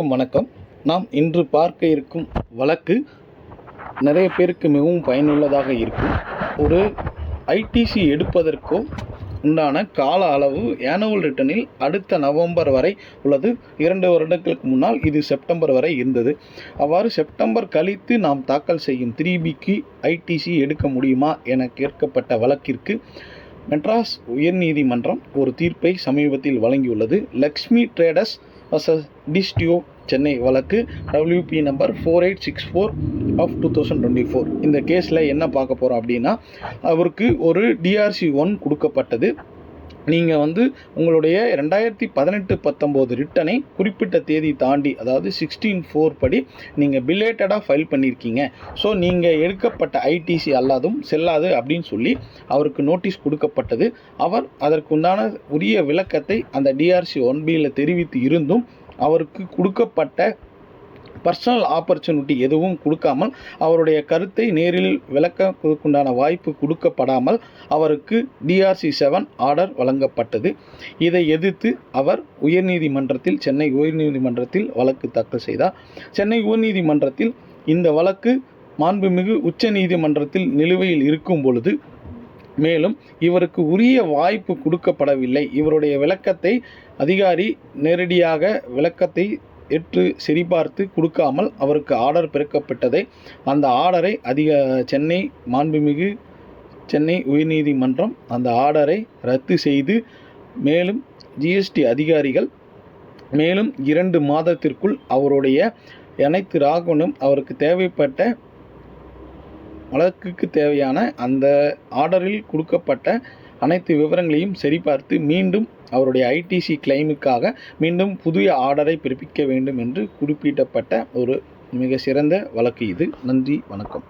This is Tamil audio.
அனைவருக்கும் வணக்கம். நாம் இன்று பார்க்க இருக்கும் வழக்கு நிறைய பேருக்கு மிகவும் பயனுள்ளதாக இருக்கும். ஒரு ஐடிசி எடுப்பதற்கோ உண்டான கால அளவு ஆனுவல் ரிட்டனில் அடுத்த நவம்பர் வரை உள்ளது. இரண்டு வருடங்களுக்கு முன்னால் இது செப்டம்பர் வரை இருந்தது. அவ்வாறு செப்டம்பர் கழித்து நாம் தாக்கல் செய்யும் த்ரீ பிக்கு ஐடிசி எடுக்க முடியுமா என கேட்கப்பட்ட வழக்கிற்கு மெட்ராஸ் உயர்நீதிமன்றம் ஒரு தீர்ப்பை சமீபத்தில் வழங்கியுள்ளது. லக்ஷ்மி ட்ரேடர்ஸ் வர்சஸ் டிஸ்டியோ சென்னை வழக்கு WP number four eight six four of two thousand twenty four இந்த கேஸில் என்ன பார்க்க போகிறோம் அப்படின்னா அவருக்கு ஒரு டிஆர்சி ஒன் கொடுக்கப்பட்டது. நீங்கள் வந்து உங்களுடைய ரெண்டாயிரத்தி பதினெட்டு பத்தொம்போது ரிட்டனை குறிப்பிட்ட தேதி தாண்டி அதாவது சிக்ஸ்டீன் ஃபோர் படி நீங்கள் பிலேட்டடாக ஃபைல் பண்ணியிருக்கீங்க ஸோ நீங்கள் எடுக்கப்பட்ட ஐடிசி அல்லாதும் செல்லாது அப்படின்னு சொல்லி அவருக்கு நோட்டீஸ் கொடுக்கப்பட்டது. அவர் அதற்குண்டான உரிய விளக்கத்தை அந்த டிஆர்சி ஒன் பியில் தெரிவித்து இருந்தும் அவருக்கு கொடுக்கப்பட்ட பர்சனல் ஆப்பர்ச்சுனிட்டி எதுவும் கொடுக்காமல் அவருடைய கருத்தை நேரில் விளக்கக்குண்டான வாய்ப்பு கொடுக்கப்படாமல் அவருக்கு டிஆர்சி செவன் ஆர்டர் வழங்கப்பட்டது. இதை எதிர்த்து அவர் உயர்நீதிமன்றத்தில் சென்னை உயர்நீதிமன்றத்தில் வழக்கு தாக்கல் செய்தார். சென்னை உயர்நீதிமன்றத்தில் இந்த வழக்கு மாண்புமிகு உச்ச நீதிமன்றத்தில் நிலுவையில் இருக்கும் பொழுது மேலும் இவருக்கு உரிய வாய்ப்பு கொடுக்கப்படவில்லை. இவருடைய விளக்கத்தை அதிகாரி நேரடியாக விளக்கத்தை ஏற்று சரிபார்த்து கொடுக்காமல் அவருக்கு ஆர்டர் பிறக்கப்பட்டதை அந்த ஆர்டரை அதிக சென்னை மாண்புமிகு சென்னை உயர்நீதிமன்றம் அந்த ஆர்டரை ரத்து செய்து மேலும் ஜிஎஸ்டி அதிகாரிகள் மேலும் இரண்டு மாதத்திற்குள் அவருடைய அனைத்து ராகுனும் அவருக்கு தேவைப்பட்ட வழக்குக்கு தேவையான அந்த ஆர்டரில் கொடுக்கப்பட்ட அனைத்து விவரங்களையும் சரிபார்த்து மீண்டும் அவருடைய ஐடிசி கிளைமுக்காக மீண்டும் புதிய ஆர்டரை பிறப்பிக்க வேண்டும் என்று குறிப்பிடப்பட்ட ஒரு மிக சிறந்த வழக்கு இது. நன்றி வணக்கம்.